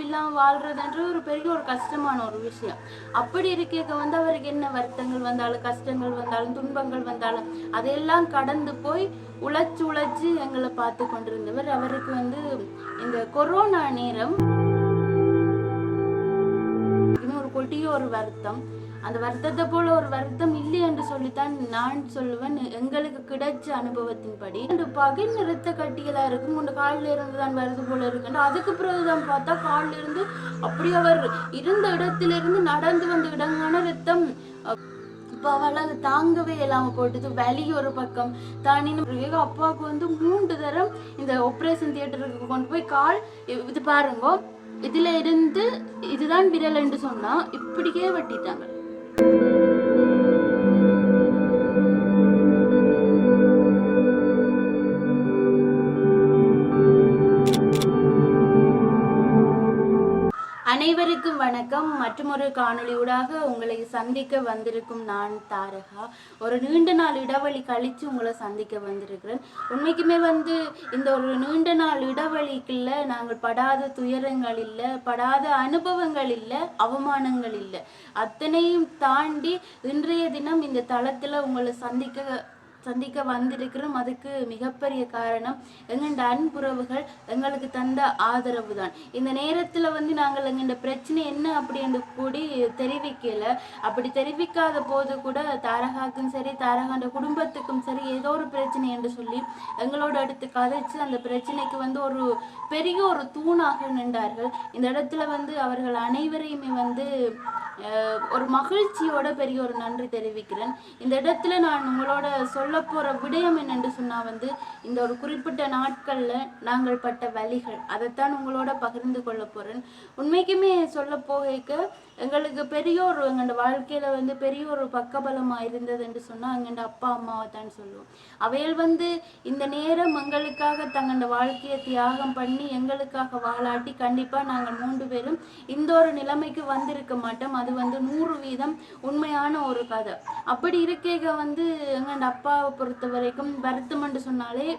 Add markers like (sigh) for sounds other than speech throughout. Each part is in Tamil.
உழைப்பில்லாம வாழ்றதுன்றது ஒரு பெரிய ஒரு கஷ்டமான ஒரு விஷயம். அப்படி இருக்க வந்து அவருக்கு என்ன வருத்தங்கள் வந்தாலும் கஷ்டங்கள் வந்தாலும் துன்பங்கள் வந்தாலும் அதையெல்லாம் கடந்து போய் உழைச்சு உழைச்சு எங்களை பார்த்து கொண்டிருந்தவர். அவருக்கு வந்து இந்த கொரோனா நேரம் இன்னும் ஒரு கொடிய ஒரு வருத்தம். அந்த வருத்தத்தை போல ஒரு வருத்தம் இல்லை என்று சொல்லித்தான் நான் சொல்லுவேன். எங்களுக்கு கிடைச்ச அனுபவத்தின்படி. இந்த பகை நிறுத்த கட்டியதாக இருக்கும். உண்டு காலில் இருந்து தான் வருது போல இருக்குன்னு அதுக்கு பிறகுதான் பார்த்தா காலில் இருந்து அப்படி அவர் இருந்த இடத்திலிருந்து நடந்து வந்த இடங்கான ரத்தம். இப்போ அவளால் அது தாங்கவே இல்லாம போட்டுது வலி ஒரு பக்கம். தானின்னு அப்பாவுக்கு வந்து மூன்று தரம் இந்த ஆப்ரேஷன் தியேட்டருக்கு கொண்டு போய் கால் இது பாருங்க இதுல இருந்து இதுதான் விரல் என்று சொன்னா இப்படியே வெட்டிட்டாங்க. அனைவருக்கும் வணக்கம். மற்றொரு காணொளியூடாக உங்களை சந்திக்க வந்திருக்கும் நான் தாரகா. ஒரு நீண்ட நாள் இடைவெளி கழித்து உங்களை சந்திக்க வந்திருக்கிறேன். உண்மைக்குமே வந்து இந்த ஒரு நீண்ட நாள் இடைவெளிக்குள்ள நாங்கள் படாத துயரங்கள் இல்லை படாத அனுபவங்கள் இல்லை அவமானங்கள் இல்லை. அத்தனையும் தாண்டி இன்றைய தினம் இந்த தளத்தில் உங்களை சந்திக்க சந்திக்க வந்திருக்கிறோம். அதுக்கு மிகப்பெரிய காரணம் எங்கண்ட அன்புறவுகள் எங்களுக்கு தந்த ஆதரவு தான் இந்த நேரத்தில் வந்து நாங்கள் எங்கண்ட பிரச்சனை என்ன அப்படின்னு கூடி தெரிவிக்கல. அப்படி தெரிவிக்காத போது கூட தாரகாக்கும் சரி தாரகாண்ட குடும்பத்துக்கும் சரி ஏதோ ஒரு பிரச்சனை என்று சொல்லி எங்களோட அடுத்து கதைச்சு அந்த பிரச்சனைக்கு வந்து ஒரு பெரிய ஒரு தூணாக நின்றார்கள். இந்த இடத்துல வந்து அவர்கள் அனைவரையுமே வந்து ஒரு மகிழ்ச்சியோட பெரிய ஒரு நன்றி தெரிவிக்கிறேன். இந்த இடத்துல நான் உங்களோட சொல்ல போகிற விடயம் என்னென்று சொன்னால் வந்து இந்த ஒரு குறிப்பிட்ட நாட்களில் நாங்கள் பட்ட வழிகள் அதைத்தான் உங்களோட பகிர்ந்து கொள்ள போகிறேன் உண்மைக்குமே சொல்ல போகைக்கு எங்களுக்கு பெரிய ஒரு எங்களோட வாழ்க்கையில் வந்து பெரிய ஒரு பக்கபலமாக இருந்தது என்று சொன்னால் எங்களோட அப்பா அம்மாவை தான் சொல்லுவோம். அவைகள் வந்து இந்த நேரம் எங்களுக்காக தங்களோட வாழ்க்கையை தியாகம் பண்ணி எங்களுக்காக வாழாட்டி கண்டிப்பாக நாங்கள் மூன்று பேரும் இந்த ஒரு நிலைமைக்கு வந்திருக்க மாட்டோம். அது வந்து நூறு வீதம் உண்மையான ஒரு கதை. அப்படி இருக்கேக வந்து எங்க அப்பாவை பொறுத்த வரைக்கும் வருத்தம்னு சொன்னாலே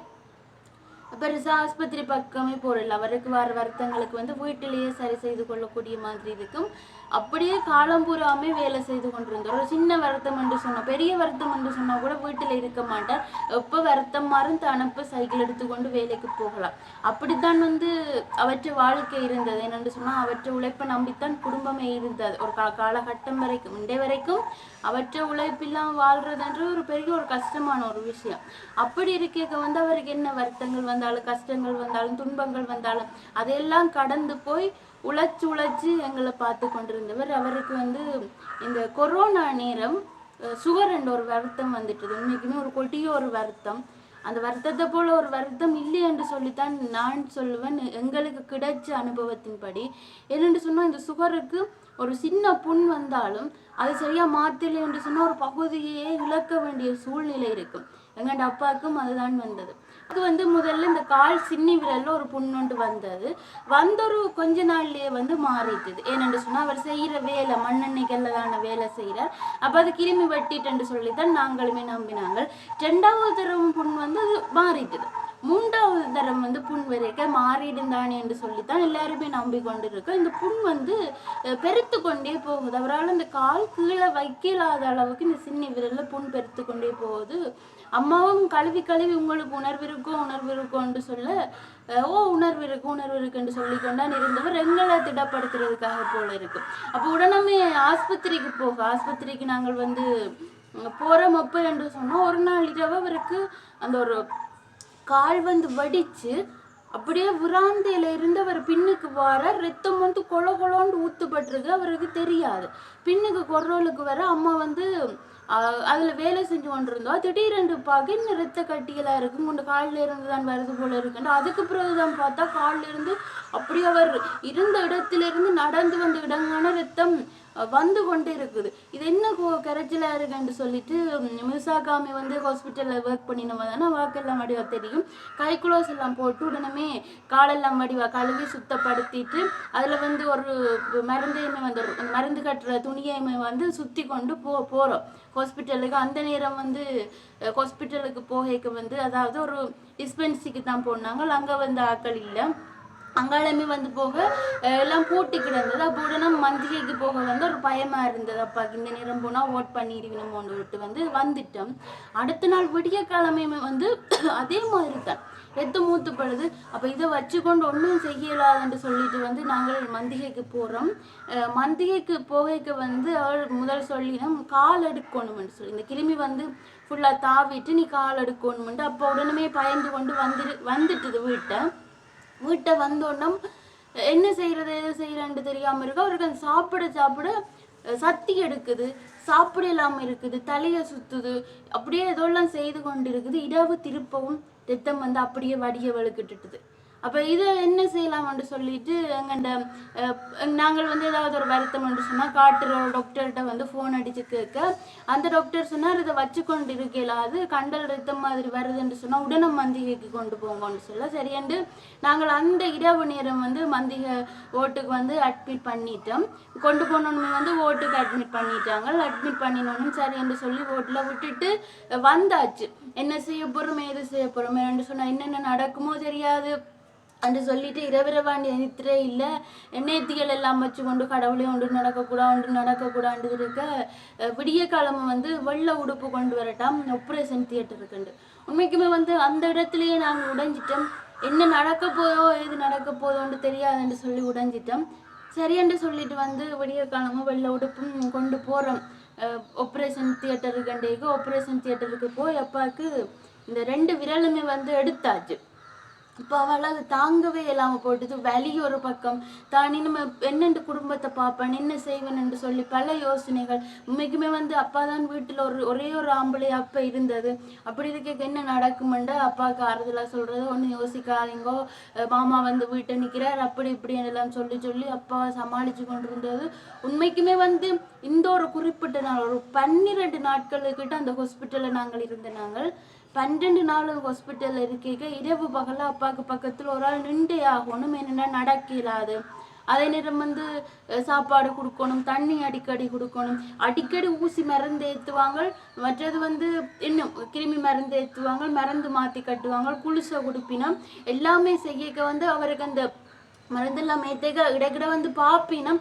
பெருசா ஆஸ்பத்திரி பக்கமே போறல அவருக்கு வர வருத்தங்களுக்கு வந்து வீட்டிலேயே சரி செய்து கொள்ளக்கூடிய மாதிரி இருக்கும். அப்படியே காலம் பூராமே வேலை செய்து கொண்டிருந்தார். ஒரு சின்ன வருத்தம் என்று சொன்னால் பெரிய வருத்தம் என்று சொன்னால் கூட வீட்டில் இருக்க மாட்டார். எப்போ வருத்தம் மாறும் தனப்பு சைக்கிள் எடுத்துக்கொண்டு வேலைக்கு போகலாம். அப்படித்தான் வந்து அவற்றை வாழ்க்கை இருந்தது. என்னென்று சொன்னால் அவற்றை உழைப்பை நம்பித்தான் குடும்பமே இருந்தது. ஒரு கா காலகட்டம் வரைக்கும் இன்றைய வரைக்கும் அவற்றை உழைப்பில்லாமல் வாழ்றதுன்ற ஒரு பெரிய ஒரு கஷ்டமான ஒரு விஷயம். அப்படி இருக்க வந்து அவருக்கு என்ன வருத்தங்கள் வந்து வந்தாலும் கஷ்டங்கள் வந்தாலும் துன்பங்கள் வந்தாலும் அதையெல்லாம் கடந்து போய் உழைச்சு உழைச்சு எங்களை பார்த்து கொண்டிருந்தவர். அவருக்கு வந்து இந்த கொரோனா நேரம் சுகர் என்ற ஒரு வருத்தம் வந்துட்டது. உண்மைக்குமே ஒரு கொட்டிய ஒரு வருத்தம். அந்த வருத்தத்தை போல ஒரு வருத்தம் இல்லை என்று சொல்லித்தான் நான் சொல்லுவேன். எங்களுக்கு கிடைச்ச அனுபவத்தின்படி. என்னென்று சொன்னால் இந்த சுகருக்கு ஒரு சின்ன புண் வந்தாலும் அது சரியா மாத்தலை என்று சொன்னால் ஒரு பகுதியே இழக்க வேண்டிய சூழ்நிலை இருக்கும். எங்கண்ட அப்பாவுக்கும் அதுதான் வந்தது. அது வந்து முதல்ல இந்த கால் சின்னி விரலில் ஒரு புண்ணுண்டு வந்தது. வந்த ஒரு கொஞ்ச நாள்லேயே வந்து மாறிட்டுது. ஏனென்று சொன்னால் அவர் செய்கிற வேலை மண்ணெண்ணெய்கள்லான வேலை செய்கிறார். அப்போ அது கிருமி வெட்டிட்டு சொல்லித்தான் நாங்களுமே நம்பினாங்க ரெண்டாவது தடவை புண் வந்து அது மாறிட்டுது. மூன்றாவது தரம் வந்து புண் வரைக்க மாறிடுந்தானே என்று சொல்லித்தான் எல்லாருமே நம்பிக்கொண்டு இருக்கோம் இந்த புண் வந்து பெருத்து கொண்டே போகுது. அவரால் இந்த கால் கீழே வைக்கலாத அளவுக்கு இந்த சின்ன விரலில் புண் பெருத்து கொண்டே போகுது. அம்மாவும் கழுவி கழுவி உங்களுக்கு உணர்வு இருக்கும் உணர்வு இருக்கும்னு சொல்ல ஓ உணர்வு இருக்கு உணர்வு இருக்குன்னு சொல்லி கொண்டான் இருந்தவர் எங்களை திடப்படுத்துறதுக்காக போல இருக்கு. அப்போ உடனே ஆஸ்பத்திரிக்கு போக ஆஸ்பத்திரிக்கு நாங்கள் வந்து போகிற போறோம் அப்போ என்று சொன்னோம். ஒரு நாள் இரவு அவருக்கு அந்த ஒரு கால் வந்து வடிச்சு அப்படியே விராந்தையில இருந்து அவர் பின்னுக்கு வர ரத்தம் வந்து கொல கொலோன்னு ஊத்துப்பட்டிருக்கு அவருக்கு தெரியாது. பின்னுக்கு குரலுக்கு வர அம்மா வந்து அதில் அதுல வேலை செஞ்சு கொண்டிருந்தோம் திடீரென்று பகிர்ந்து ரத்த கட்டியெல்லாம் இருக்கும். கொண்டு காலில் இருந்து தான் வருது போல இருக்குன்னு அதுக்கு பிறகுதான் பார்த்தா காலில் இருந்து அப்படியே அவர் இருந்த இடத்திலிருந்து நடந்து வந்த இடங்கான ரத்தம். வந்து கொண்டே இருக்குது இது என்ன கொ- கரைச்சலா இருக்குன்னு சொல்லிட்டு மிசாகாமி வந்து ஹாஸ்பிட்டல்ல ஒர்க் பண்ணினவங்க தானே வாக்கெல்லாம் வடிவா தெரியும். கை குளோஸ் எல்லாம் போட்டு உடனே காலெல்லாம் வடிவா கழுவி சுத்தப்படுத்திட்டு அதுல வந்து ஒரு மருந்தையுமே வந்து மருந்து கட்டுற துணியையுமே வந்து சுத்தி கொண்டு போ போறோம். ஹாஸ்பிட்டலுக்கு அந்த நேரம் வந்து ஹாஸ்பிட்டலுக்கு போகைக்கு வந்து அதாவது ஒரு டிஸ்பென்சிக்கு தான் போனாங்க. அங்கே வந்து ஆட்கள் இல்லை. அங்காளமே வந்து போக எல்லாம் பூட்டி கிடந்தது. அப்போ உடனே மந்திரிக்கு போக வந்து ஒரு பயமா இருந்தது. அப்பா இந்த நேரம் போனா ஓட் பண்ணிடுவினமோன்னு விட்டு வந்து வந்துட்டோம். அடுத்த நாள் விடிய காலமே வந்து (coughs) அதே மாதிரி தான் ரத்த மூத்துப்படுது அப்போ இதை வச்சுக்கொண்டு ஒன்றும் செய்யலாதுன்னு சொல்லிட்டு வந்து நாங்கள் மந்திகைக்கு போகிறோம் மந்திகைக்கு போகைக்கு வந்து அவள் முதல் சொல்லினா கால் எடுக்கணும்னு சொல்லி. இந்த கிருமி வந்து ஃபுல்லாக தாவிட்டு நீ கால் எடுக்கணும்ட்டு அப்போ உடனே பயந்து கொண்டு வந்துரு வந்துட்டுது வீட்டை. வீட்டை வந்தோன்னம் என்ன செய்யறது எது செய்யறேன்னு தெரியாம இருக்கு அவருக்கு அந்த சாப்பிட சாப்பிட சக்தி எடுக்குது சாப்பிட இல்லாம இருக்குது தலையை சுத்துது அப்படியே இதெல்லாம் செய்து கொண்டு இருக்குது இரவு திருப்பவும் ரத்தம் வந்து அப்படியே வடிய வழுக்கிட்டுட்டுது. அப்போ இதை என்ன செய்யலாம்னு சொல்லிட்டு எங்கண்ட நாங்கள் வந்து ஏதாவது ஒரு வருத்தம் என்று சொன்னால் காட்டுற டாக்டர்கிட்ட வந்து ஃபோன் அடித்து கேட்க. அந்த டாக்டர் சொன்னார் இதை வச்சு கொண்டு இருக்கலாது கண்டல் ரத்தம் மாதிரி வருதுன்னு சொன்னால் உடனே மந்திகைக்கு கொண்டு போங்கன்னு சொல்ல. சரியாண்டு நாங்கள் அந்த இரவு நேரம் வந்து மந்திகை ஓட்டுக்கு வந்து அட்மிட் பண்ணிட்டோம். கொண்டு போனோன்னு வந்து ஓட்டுக்கு அட்மிட் பண்ணிட்டாங்க. அட்மிட் பண்ணினோன்னு சரி என்று சொல்லி ஓட்டில் விட்டுட்டு வந்தாச்சு. என்ன செய்ய போறோமே எது செய்ய போறோமே என்று சொன்னால் என்னென்ன நடக்குமோ தெரியாது. என்று சொல்லிட்டு இரவிரவாண்டி நித்திரே இல்லை. நேர்த்திகள் எல்லாம் வச்சு கொண்டு கடவுளே ஒன்று நடக்கக்கூடா ஒன்று நடக்கக்கூடாது இருக்க விடிய காலமும் வந்து வெள்ளை உடுப்பு கொண்டு வரட்டாம். ஒப்ரேஷன் தியேட்டருக்குண்டு உண்மைக்குமே வந்து அந்த இடத்துலயே நாங்கள் உடைஞ்சிட்டோம். என்ன நடக்க போதோ எது நடக்க போதோன்னு தெரியாதுன்னு சொல்லி உடைஞ்சிட்டோம். சரியென்று சொல்லிட்டு வந்து விடிய காலமும் வெள்ளை உடுப்பும் கொண்டு போகிறோம் ஆப்ரேஷன் தியேட்டருக்கு ஆப்ரேஷன் தியேட்டருக்கு போய் அப்பாவுக்கு இந்த ரெண்டு விரலுமே வந்து எடுத்தாச்சு. இப்போ அவள் அது தாங்கவே இல்லாம போட்டுது வலி ஒரு பக்கம். தான் இனிமே என்னென்று குடும்பத்தை பார்ப்பேன் என்ன செய்வேன்னு சொல்லி பல யோசனைகள். உண்மைக்குமே வந்து அப்பா தான் வீட்டில் ஒரு ஒரே ஒரு ஆம்பளை அப்ப இருந்தது. அப்படி இருக்க என்ன நடக்குமெண்டு அப்பாவுக்கு ஆறுதலா சொல்றது? ஒன்றும் யோசிக்காதீங்கோ. மாமா வந்து வீட்டை நிற்கிறார் அப்படி இப்படி எல்லாம் சொல்லி சொல்லி அப்பாவை சமாளிச்சு கொண்டு இருந்தது உண்மைக்குமே வந்து இந்த ஒரு குறிப்பிட்ட நாள் ஒரு பன்னிரெண்டு நாட்களுக்கிட்ட அந்த ஹாஸ்பிட்டலில் நாங்கள் இருந்த நாங்கள் பன்னெண்டு நாள் ஹாஸ்பிட்டலில் இருக்க இரவு பகலா அப்பாவுக்கு பக்கத்தில் ஒரு ஆள் நின்றே ஆகணும். என்னென்னா நடக்கிறாது. அதே நேரம் வந்து சாப்பாடு கொடுக்கணும். தண்ணி அடிக்கடி கொடுக்கணும். அடிக்கடி ஊசி மருந்து ஏற்றுவாங்க மற்றது வந்து இன்னும் கிருமி மருந்து ஏற்றுவாங்க மருந்து மாற்றி கட்டுவாங்க. குளிசை கொடுப்பினா எல்லாமே செய்யக்க வந்து அவருக்கு அந்த மருந்தெல்லாம் மேத்தேக இடக்கிட வந்து பாப்பினம்.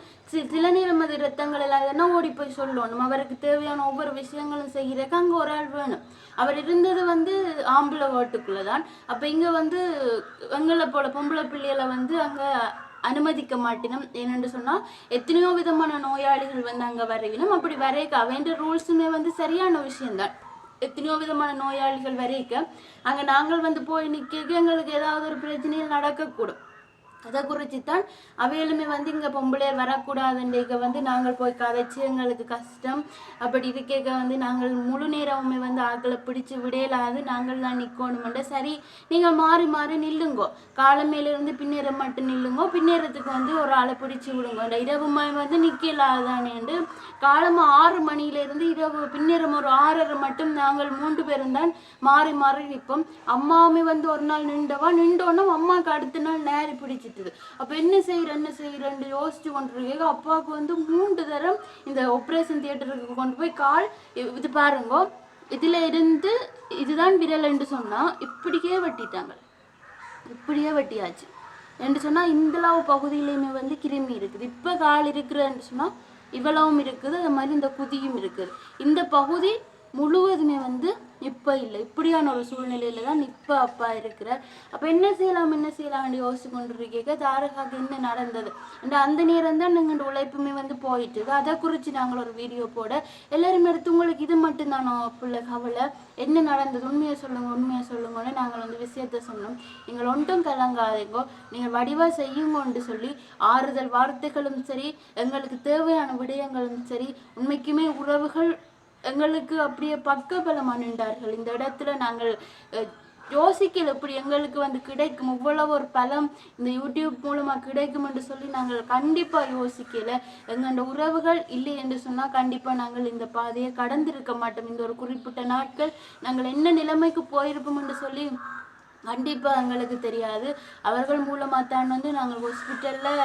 சில நேரம் அது ரத்தங்கள் எல்லாம் எதனா ஓடி போய் சொல்லணும் அவருக்கு தேவையான ஒவ்வொரு விஷயங்களும் செய்கிறக்கு அங்க ஒரு ஆள் வேணும். அவர் இருந்தது வந்து ஆம்பளை ஓட்டுக்குள்ள தான் அப்ப இங்க வந்து எங்களை போல பொம்பளை பிள்ளைகளை வந்து அங்க அனுமதிக்க மாட்டினோம். ஏனென்று சொன்னால் எத்தனையோ விதமான நோயாளிகள் வந்து அங்கே வரையினோம் அப்படி வரைக்க அவன்ற ரூல்ஸுமே வந்து சரியான விஷயம்தான். எத்தனையோ விதமான நோயாளிகள் வரைக்க அங்கே நாங்கள் வந்து போய் நிற்க எங்களுக்கு ஏதாவது ஒரு பிரச்சனையில் நடக்கக்கூடும். அதை குறித்து தான் வந்து இங்கே பொம்பளையர் வரக்கூடாதுன்றீங்க வந்து நாங்கள் போய் கதைச்சு எங்களுக்கு கஷ்டம். அப்படி இருக்க வந்து நாங்கள் முழு நேரமுமே வந்து ஆக்களை பிடிச்சி விடையலாது நாங்கள் தான் நிற்கணுமெண்ட சரி நீங்கள் மாறி மாறி நில்லுங்கோ. காலமேலேருந்து பின்னேறம் மட்டும் நில்லுங்கோ பின்னேறத்துக்கு வந்து ஒரு ஆளை பிடிச்சி விடுங்கோ. இந்த இரவுமே வந்து நிற்கலாதானேண்டு காலமா ஆறு மணியிலேருந்து இரவு பின்னேறம் ஒரு ஆறரை மட்டும் நாங்கள் மூன்று பேரும் தான் மாறி மாறி நிற்போம். அம்மாவுமே வந்து ஒரு நாள் நின்றவா நின்றோன்னா அம்மாவுக்கு அடுத்த நாள் நேரி பிடிச்சிட்டுது அப்போ என்ன செய்யற என்ன செய்யறேன்னு யோசிச்சு கொண்டிருக்கீங்க அப்பாவுக்கு வந்து மூன்று தரம் இந்த ஆப்ரேஷன் தியேட்டருக்கு கொண்டு போய் கால் இது பாருங்க. இதுல இருந்து இதுதான் விரல்ன்னு சொன்னா இப்படியே வெட்டிட்டாங்க. இப்படியே வெட்டியாச்சு. என்று சொன்னா இந்தளவு பகுதியிலையுமே வந்து கிருமி இருக்குது. இப்ப கால் இருக்கிறன்னு சொன்னா இவ்வளவும் இருக்குது. அது மாதிரி இந்த குதியும் இருக்குது. இந்த பகுதி முழுவதுமே வந்து இப்போ இல்லை. இப்படியான ஒரு சூழ்நிலையில தான் இப்போ அப்பா இருக்கிறார். அப்ப என்ன செய்யலாம் என்ன செய்யலாம் யோசிச்சு கொண்டிருக்கீங்க தாரகாக்கு என்ன நடந்தது? அந்த அந்த நேரம் தான் நீங்கள் உழைப்புமே வந்து போயிட்டு அதை குறித்து நாங்கள் ஒரு வீடியோ போட எல்லாருமே எடுத்து உங்களுக்கு இது மட்டும்தானோ பிள்ளை கவலை? என்ன நடந்தது? உண்மையை சொல்லுங்க உண்மையை சொல்லுங்கன்னு நாங்கள் வந்து விஷயத்த சொன்னோம். நீங்கள் ஒன்றும் கலங்காதீங்கோ. நீங்கள் வடிவாக செய்யுங்கன்னு சொல்லி ஆறுதல் வார்த்தைகளும் சரி எங்களுக்கு தேவையான விடயங்களும் சரி உண்மைக்குமே உறவுகள் எங்களுக்கு அப்படியே பக்கபலமா நின்றார்கள். இந்த இடத்துல நாங்கள் யோசிக்கல இப்படி எங்களுக்கு வந்து கிடைக்கும். இவ்வளவு ஒரு பலம் இந்த யூடியூப் மூலமா கிடைக்கும் என்று சொல்லி நாங்கள் கண்டிப்பா யோசிக்கல. எங்களோட உறவுகள் இல்லை என்று சொன்னா கண்டிப்பா நாங்கள் இந்த பாதையை கடந்திருக்க மாட்டோம். இந்த ஒரு குறிப்பிட்ட நாட்கள் நாங்கள் என்ன நிலைமைக்கு போயிருப்போம் என்று சொல்லி கண்டிப்பாக எங்களுக்கு தெரியாது. அவர்கள் மூலமாக தான் வந்து நாங்கள் ஹாஸ்பிட்டலில்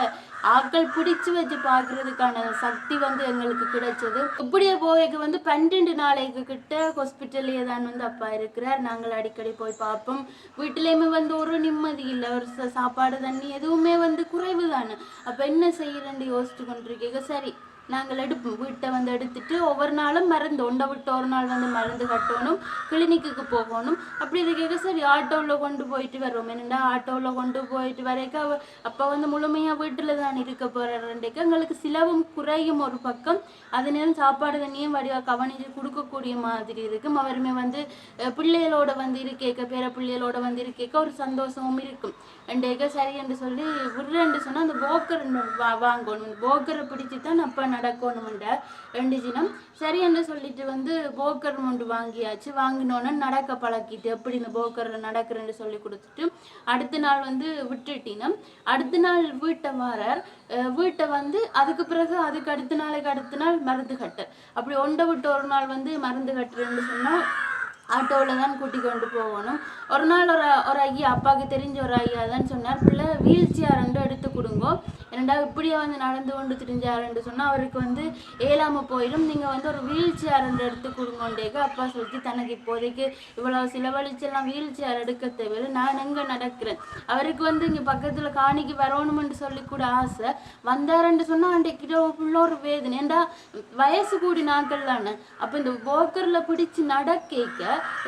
ஆட்கள் பிடிச்சு வச்சு பார்க்கறதுக்கான சக்தி வந்து எங்களுக்கு கிடைச்சது. இப்படியே போய்க்கு வந்து பன்னெண்டு நாளைக்கு கிட்ட ஹாஸ்பிட்டல்லையே தான் வந்து அப்பா இருக்கிறார். நாங்கள் அடிக்கடி போய் பார்ப்போம். வீட்டிலையுமே வந்து ஒரு நிம்மதி இல்லை. ஒரு சாப்பாடு தண்ணி எதுவுமே வந்து குறைவு தானே. அப்போ என்ன செய்யறேன்னு யோசிச்சு கொண்டிருக்கீங்க? சரி நாங்கள் எடுப்போம் வீட்டை வந்து எடுத்துட்டு ஒவ்வொரு நாளும் மருந்து ஒண்டை விட்டு ஒரு நாள் வந்து மருந்து கட்டணும் கிளினிக்கு போகணும். அப்படி இருக்க சரி ஆட்டோவில் கொண்டு போயிட்டு வருவோம். என்னென்னா ஆட்டோவில் கொண்டு போயிட்டு வரைக்கும் அப்போ வந்து முழுமையாக வீட்டில் தான் இருக்க போகிறேன்றைக்கு எங்களுக்கு சிலவும் குறையும் ஒரு பக்கம். அது நேரம் சாப்பாடு தண்ணியும் வடிவாக கவனித்து கொடுக்கக்கூடிய மாதிரி இருக்கும். அவருமே வந்து பிள்ளைகளோட வந்து இருக்கேக்க பேர பிள்ளைகளோட வந்து இருக்கேக்க ஒரு சந்தோஷமும் இருக்கும். ரெண்டேக்க சரி என்று சொல்லி விடுறேன்னு சொன்னால் அந்த போக்கர் வாங்கணும். போக்கரை பிடிச்சி தான் அப்போ நடக்கணும்ன்ற. ரெண்டு தினம் சரி என்று சொல்லிட்டு வந்து போக்கர் ஒன்று வாங்கியாச்சு. வாங்கினோன்னே நடக்க பழக்கிட்டு எப்படி இந்த போக்கர் நடக்கிறேன்னு சொல்லி கொடுத்துட்டு அடுத்த நாள் வந்து விட்டுட்டினம். அடுத்த நாள் வீட்டை வாரர். வீட்டை வந்து அதுக்கு பிறகு அதுக்கு அடுத்த நாளைக்கு அடுத்த நாள் மருந்து கட்டு அப்படி ஒண்டை விட்டு ஒரு நாள் வந்து மருந்து கட்டுறேன்னு சொன்னால் ஆட்டோவில் தான் கூட்டி கொண்டு போகணும். ஒரு நாள் ஒரு ஒரு ஐயா அப்பாவுக்கு தெரிஞ்ச ஒரு ஐயா தான் சொன்னார் பிள்ளை வீல் சேர் ரெண்டு எடுத்து கொடுங்கோ. என்னடா இப்படியே வந்து நடந்து கொண்டு திரிஞ்சாருன்னு சொன்னால் அவருக்கு வந்து ஏழாமல் போயிடும் நீங்கள் வந்து ஒரு வீல் சேர் எடுத்து கொடுங்கோண்டேக்கு அப்பா சொல்லி தனக்கு இப்போதைக்கு இவ்வளோ செலவழிச்செல்லாம் வீல் சேர் எடுக்க தேவையில்லை. நான் எங்கே நடக்கிறேன்? அவருக்கு வந்து இங்கே பக்கத்தில் காணிக்கு வரணுமென்று சொல்லி கூட ஆசை. வந்தாருன்னு சொன்னால் அன்றைக்கிட்ட ஃபுல்லாக ஒரு வேதனை. ஏண்டா வயசு கூடி நாட்கள் தானே? அப்போ இந்த போக்கரில் பிடிச்சி நடக்க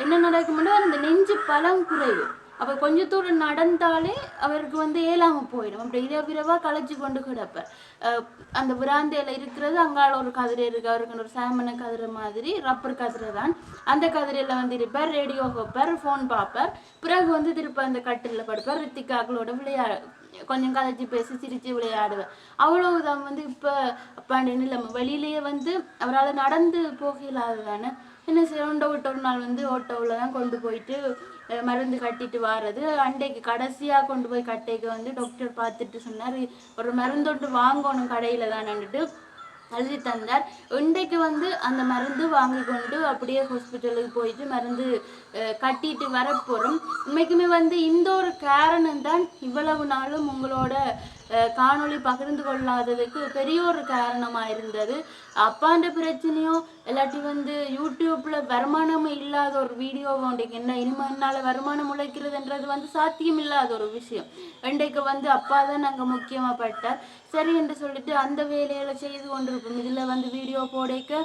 என்ன நடக்கும்னா அந்த நெஞ்சு பலம் குறைவு அப்போ கொஞ்ச தூரம் நடந்தாலே அவருக்கு வந்து ஏலாம போயிடும். அப்படி இரவு இரவா களைச்சு கொண்டு கிடப்பார். அந்த விராந்தையில இருக்கிறது அங்கால ஒரு கதிரை இருக்கு. அவருக்கு ஒரு சாமன கதிரை மாதிரி ரப்பர் கதிரை தான். அந்த கதிரையில வந்து இருப்பார் ரேடியோ வைப்பார் ஃபோன் பார்ப்பார். பிறகு வந்து திருப்ப அந்த கட்டிலில் படுப்பார். ரித்திகாக்களோட விளையா கொஞ்சம் கதைச்சு பேசி சிரிச்சு விளையாடுவேன் அவ்வளவுதான் வந்து இப்போ அப்பாண்ட நிலைமை. வெளியிலேயே வந்து அவரால் நடந்து போக இல்லாததானே என்ன செய்ய விட்ட ஒரு நாள் வந்து ஓட்டோவில் தான் கொண்டு போயிட்டு மருந்து கட்டிட்டு வாரது. அண்டைக்கு கடைசியாக கொண்டு போய் கட்டைக்கு வந்து டாக்டர் பார்த்துட்டு சொன்னார் ஒரு மருந்தொட்டு வாங்கணும் கடையில் தானேன்னுட்டு எழுதி தந்தார். இன்றைக்கு வந்து அந்த மருந்து வாங்கி கொண்டு அப்படியே ஹாஸ்பிட்டலுக்கு போயிட்டு மருந்து கட்டிட்டு வரப்போகிறோம் உண்மைக்குமே வந்து இந்த ஒரு காரணம் தான் இவ்வளவு நாளும் உங்களோட காணொளி பகிர்ந்து கொள்ளாததுக்கு பெரிய ஒரு காரணமாக இருந்தது அப்பான்ற பிரச்சனையும் இல்லாட்டி வந்து யூடியூப்பில் வருமானமே இல்லாத ஒரு வீடியோ உண்டைக்கு என்ன இனிமே என்னால் வருமானம் உழைக்கிறதுன்றது வந்து சாத்தியம் இல்லாத ஒரு விஷயம். இன்றைக்கு வந்து அப்பா தான் நாங்கள் முக்கியமாக பட்டார் சரி என்று சொல்லிட்டு அந்த வேலையில செய்து கொண்டிருப்போம். இதில் வந்து வீடியோ போடைக்க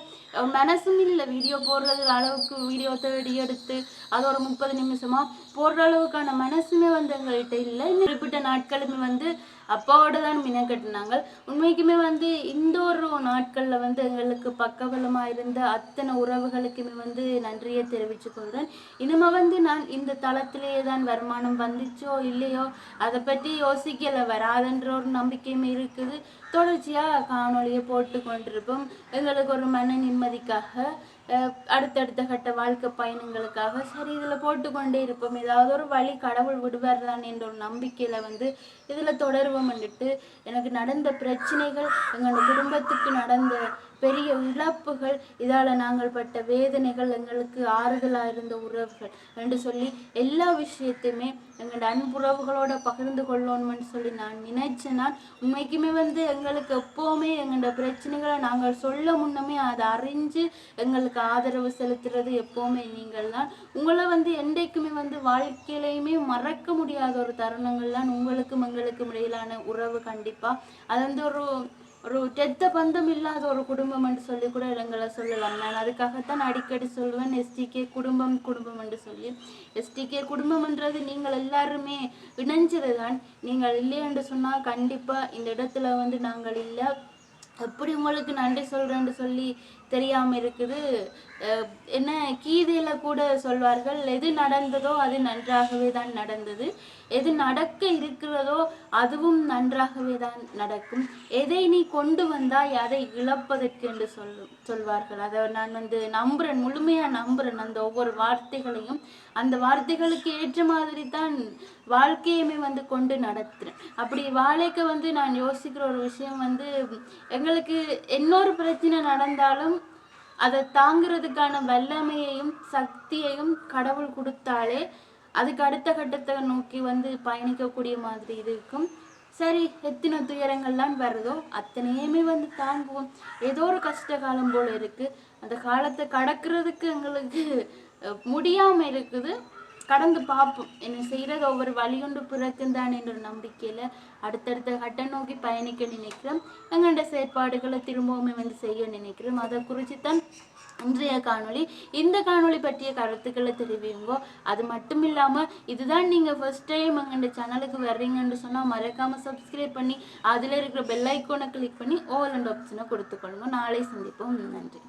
மனசும் இல்லை. வீடியோ போடுறது அளவுக்கு வீடியோ தேடி எடுத்து அது ஒரு முப்பது நிமிஷமா போடுற அளவுக்கான மனசுமே வந்து எங்கள்கிட்ட இல்லை. குறிப்பிட்ட நாட்களுமே வந்து அப்பாவோட தான் மினக்கட்டினாங்க உண்மைக்குமே வந்து இந்த ஒரு நாட்கள்ல வந்து எங்களுக்கு பக்கபலமா இருந்த அத்தனை உறவுகளுக்குமே வந்து நன்றியை தெரிவித்து கொள்கிறேன். இனிமே வந்து நான் இந்த தளத்திலேயே தான் வருமானம் வந்துச்சோ இல்லையோ அதை பற்றி யோசிக்கல வராதுன்ற ஒரு நம்பிக்கையுமே இருக்குது. தொடர்ச்சியாக காணொளியை போட்டு கொண்டிருப்போம். எங்களுக்கு ஒரு மன நிம்மதிக்காக அடுத்தடுத்த கட்ட வாழ்க்கை பயணங்களுக்காக சரி இதில் போட்டுக்கொண்டே இருப்போம். ஏதாவது ஒரு வழி கடவுள் விடுவார் தான் என்ற ஒரு நம்பிக்கையில வந்து இதில் தொடர்வோம். வந்துட்டு எனக்கு நடந்த பிரச்சனைகள் எங்களோட குடும்பத்துக்கு நடந்த பெரிய இழப்புகள். இதால் நாங்கள் பட்ட வேதனைகள் எங்களுக்கு ஆறுதலாக இருந்த உறவுகள். என்று சொல்லி எல்லா விஷயத்தையுமே எங்களோட அன்புறவுகளோட பகிர்ந்து கொள்ளணும்னு சொல்லி நான் நினைச்சேன் நான் உண்மைக்குமே வந்து எங்களுக்கு எப்போவுமே எங்களோட பிரச்சனைகளை நாங்கள் சொல்ல முன்னமே அதை அறிஞ்சு எங்களுக்கு ஆதரவு செலுத்துறது எப்போவுமே நீங்கள் தான். உங்களை வந்து என்றைக்குமே வந்து வாழ்க்கையிலையுமே மறக்க முடியாத ஒரு தருணங்கள் தான் உங்களுக்கும் எங்களுக்கும் இடையிலான உறவு கண்டிப்பாக அது வந்து ஒரு ஒரு டெத்த பந்தம் இல்லாத ஒரு குடும்பம் என்று சொல்லி கூட எங்களை சொல்லலாம். நான் அதுக்காகத்தான் அடிக்கடி சொல்லுவேன் எஸ்டிகே குடும்பம் குடும்பம் என்று சொல்லி. எஸ்டிகே குடும்பம்ன்றது நீங்கள் எல்லாருமே இணைஞ்சதுதான். நீங்கள் இல்லை என்று சொன்னால் கண்டிப்பாக இந்த இடத்துல வந்து நாங்கள் இல்லை. எப்படி உங்களுக்கு நன்றி சொல்கிறேன்னு சொல்லி தெரியாமல் இருக்குது. என்ன கீதையில் கூட சொல்வார்கள் எது நடந்ததோ அது நன்றாகவே தான் நடந்தது. எது நடக்க இருக்கிறதோ அதுவும் நன்றாகவே தான் நடக்கும். எதை நீ கொண்டு வந்தாய் அதை இழப்பதற்கு என்று சொல் சொல்வார்கள். அதை நான் வந்து நம்புறேன் முழுமையாக நம்புறேன். அந்த ஒவ்வொரு வார்த்தைகளையும் அந்த வார்த்தைகளுக்கு ஏற்ற மாதிரி தான் வாழ்க்கையுமே வந்து கொண்டு நடத்துகிறேன் அப்படி வாழைக்க வந்து நான் யோசிக்கிற ஒரு விஷயம் வந்து எங்களுக்கு இன்னொரு பிரச்சனை நடந்தாலும் அதை தாங்கிறதுக்கான வல்லமையையும் சக்தியையும் கடவுள் கொடுத்தாலே அதுக்கு அடுத்த கட்டத்தை நோக்கி வந்து பயணிக்கக்கூடிய மாதிரி இருக்கும். சரி எத்தனை துயரங்கள்லாம் வருதோ அத்தனையுமே வந்து தாங்குவோம். ஏதோ ஒரு கஷ்ட காலம் போல இருக்கு. அந்த காலத்தை கடக்கிறதுக்கு எங்களுக்கு முடியாமல் முடியாம இருக்குது. கடந்து பார்ப்போம். என்ன செய்யறது ஒவ்வொரு வழியுண்டு பிறக்குந்தான் என்ற நம்பிக்கையில அடுத்தடுத்த கட்ட நோக்கி பயணிக்க நினைக்கிறோம். எங்கள்ட செயற்பாடுகளை திரும்பவுமே வந்து செய்ய நினைக்கிறோம். அதை குறித்து தான் இன்றைய காணொளி. இந்த காணொளி பற்றிய கருத்துக்களை தெரிவிங்கோ அது மட்டும் இல்லாம இதுதான் நீங்க ஃபர்ஸ்ட் டைம் எங்கள்ட சேனலுக்கு வர்றீங்கன்னு சொன்னா மறக்காம சப்ஸ்கிரைப் பண்ணி அதுல இருக்கிற பெல் ஐக்கோனை கிளிக் பண்ணி ஓல் அண்ட் ஆப்ஷனை கொடுத்துக்கொள்ளுங்க. நாளை சந்திப்போம். நன்றி.